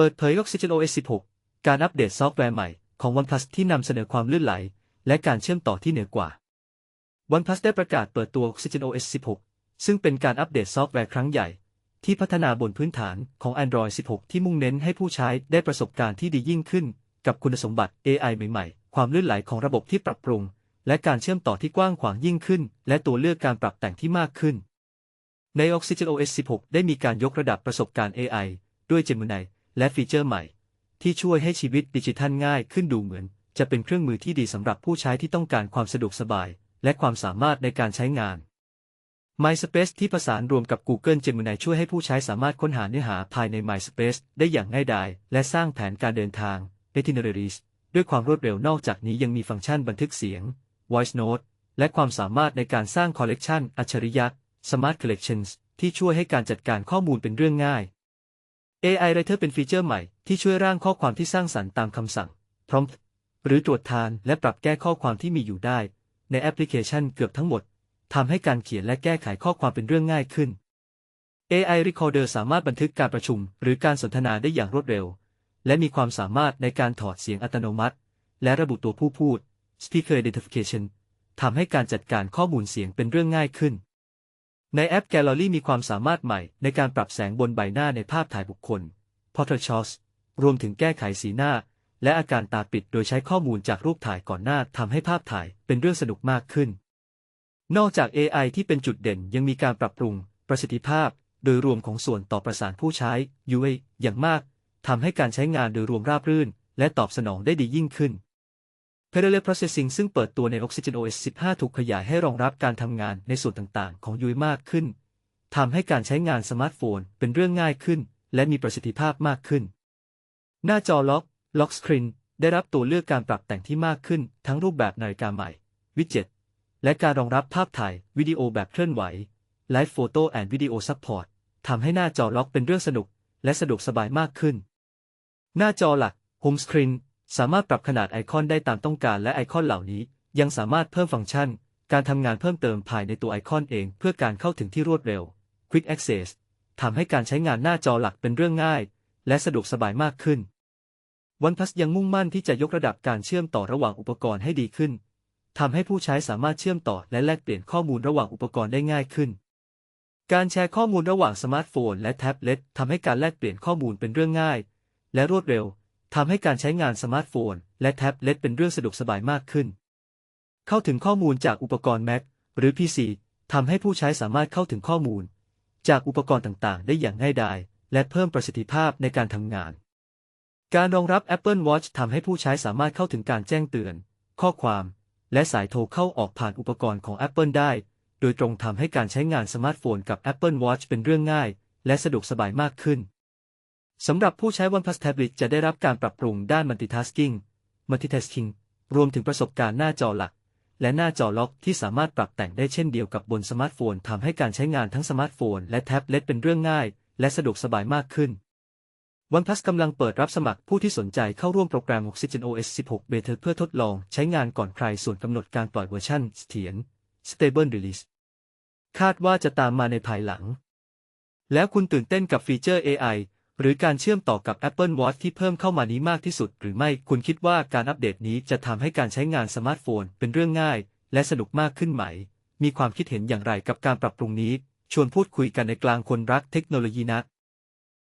ปิดเผย Oxygen OS 16 การอัปเดตซอฟต์แวร์ใหม่ของ OnePlus ที่นำเสนอความลื่นไหล และการเชื่อมต่อที่เหนือกว่า OnePlus ได้ประกาศเปิดตัว Oxygen OS 16 ซึ่งเป็นการอัปเดตซอฟต์แวร์ครั้งใหญ่ ที่พัฒนาบนพื้นฐานของ Android 16 ที่มุ่งเน้นให้ผู้ใช้ได้ประสบการณ์ที่ดียิ่งขึ้น กับคุณสมบัติ AI ใหม่ๆ ความลื่นไหลของระบบที่ปรับปรุง และการเชื่อมต่อที่กว้างขวางยิ่งขึ้น และตัวเลือกการปรับแต่งที่มากขึ้น ใน Oxygen OS 16 ได้มีการยกระดับประสบการณ์ AI ด้วย Gemini และฟีเจอร์ใหม่ ที่ช่วยให้ชีวิตดิจิทัลง่ายขึ้นดูเหมือน จะเป็นเครื่องมือที่ดีสำหรับผู้ใช้ที่ต้องการความสะดวกสบาย และความสามารถในการใช้งาน MySpace ที่ประสานรวมกับ Google Gemini ช่วยให้ผู้ใช้สามารถค้นหาเนื้อหาภายใน MySpace ได้อย่างง่ายดาย และสร้างแผนการเดินทาง Itineraries ด้วยความรวดเร็วนอกจากนี้ยังมีฟังก์ชันบันทึกเสียง Voice Note และความสามารถในการสร้างคอลเลกชันอัจฉริยะ Smart Collections ที่ช่วยให้การจัดการข้อมูลเป็นเรื่องง่าย AI Writer เป็นฟีเจอร์ใหม่ที่ช่วยร่างข้อความที่สร้างสรรค์ตามคำสั่ง prompt หรือตรวจทานและปรับแก้ข้อความที่มีอยู่ได้ ในแอปพลิเคชันเกือบทั้งหมดทำให้การเขียนและแก้ไขข้อความเป็นเรื่องง่ายขึ้น AI Recorder สามารถบันทึกการประชุมหรือการสนทนาได้อย่างรวดเร็ว และมีความสามารถในการถอดเสียงอัตโนมัติ และระบุตัวผู้พูด Speaker Identification ทำให้การจัดการข้อมูลเสียงเป็นเรื่องง่ายขึ้น ในแอป Gallery มีความสามารถใหม่ในการปรับแสงบนใบหน้าในภาพถ่ายบุคคล Portrait Shots รวมถึงแก้ไขสีหน้า และอาการตาปิดโดยใช้ข้อมูลจากรูปถ่ายก่อนหน้าทำให้ภาพถ่ายเป็นเรื่องสนุกมากขึ้น นอกจาก AI ที่เป็นจุดเด่นยังมีการปรับปรุง ประสิทธิภาพ โดยรวมของส่วนต่อประสานผู้ใช้ UI อย่างมากทำให้การใช้งานโดยรวมราบรื่น และตอบสนองได้ดียิ่งขึ้น Parallel Processing ซึ่งเปิดตัวใน Oxygen OS 15 ถูกขยายให้รองรับการทำงานในส่วนต่างๆ ของ UI มากขึ้น ทำให้การใช้งานสมาร์ทโฟนเป็นเรื่องง่ายขึ้น และมีประสิทธิภาพมากขึ้น หน้าจอล็อก Lock Screen ได้รับตัวเลือกการปรับแต่งที่มากขึ้น ทั้งรูปแบบนาฬิกาใหม่ วิดเจ็ต และการรองรับภาพถ่าย วิดีโอแบบเคลื่อนไหว Live Photo and Video Support ทำให้หน้าจอล็อกเป็นเรื่องสนุก และสะดวกสบายมากขึ้น หน้าจอหลัก Home Screen สามารถปรับขนาดไอคอนได้ตามต้องการและไอคอนเหล่านี้ ยังสามารถเพิ่มฟังก์ชัน การทำงานเพิ่มเติมภายในตัวไอคอนเอง เพื่อการเข้าถึงที่รวดเร็ว Quick Access ทำให้การใช้งานหน้าจอหลักเป็นเรื่องง่าย และสะดวกสบายมากขึ้น OnePlus ยังมุ่งมั่นที่จะยกระดับการเชื่อมต่อระหว่างอุปกรณ์ให้ดีขึ้นทำให้ผู้ใช้สามารถเชื่อมต่อและแลกเปลี่ยนข้อมูลระหว่างอุปกรณ์ได้ง่ายขึ้น การแชร์ข้อมูลระหว่างสมาร์ทโฟนและแท็บเล็ตทำให้การแลกเปลี่ยนข้อมูลเป็นเรื่องง่าย และรวดเร็ว ทำให้การใช้งานสมาร์ทโฟน และแท็บเล็ตเป็นเรื่องสะดวกสบายมากขึ้น เข้าถึงข้อมูลจากอุปกรณ์ Mac หรือ PC ทำให้ผู้ใช้สามารถเข้าถึงข้อมูล จากอุปกรณ์ต่างๆ ได้อย่างง่ายดาย และเพิ่มประสิทธิภาพในการทำงาน การรองรับ Apple Watch ทำให้ผู้ใช้สามารถเข้าถึงการแจ้งเตือน ข้อความ และสายโทรเข้าออกผ่านอุปกรณ์ของ Apple ได้ โดยตรงทำให้การใช้งานสมาร์ทโฟนกับ Apple Watch เป็นเรื่องง่าย และสะดวกสบายมากขึ้น สำหรับผู้ใช้ OnePlus Tablet จะได้รับการปรับปรุงด้าน Multitasking Multitasking รวมถึงประสบการณ์หน้าจอหลัก และหน้าจอล็อกที่สามารถปรับแต่งได้เช่นเดียวกับบนสมาร์ทโฟนทำให้การใช้งานทั้งสมาร์ทโฟนและแท็บเล็ตเป็นเรื่องง่าย และสะดวกสบายมากขึ้น OnePlus กำลังเปิดรับสมัครผู้ที่สนใจเข้าร่วมโปรแกรม Oxygen OS 16 Beta เพื่อทดลองใช้งานก่อนใครส่วนกำหนดการปล่อยเวอร์ชันเสถียร Stable Release คาดว่าจะตามมาในภายหลัง แล้วคุณตื่นเต้นกับฟีเจอร์ AI หรือการเชื่อมต่อกับ Apple Watch ที่เพิ่มเข้ามานี้มากที่สุดหรือไม่ คุณคิดว่าการอัปเดตนี้จะทำให้การใช้งานสมาร์ทโฟนเป็นเรื่องง่าย และสนุกมากขึ้นไหม มีความคิดเห็นอย่างไรกับการปรับปรุงนี้ ชวนพูดคุยกันในกลางคนรักเทคโนโลยีนะ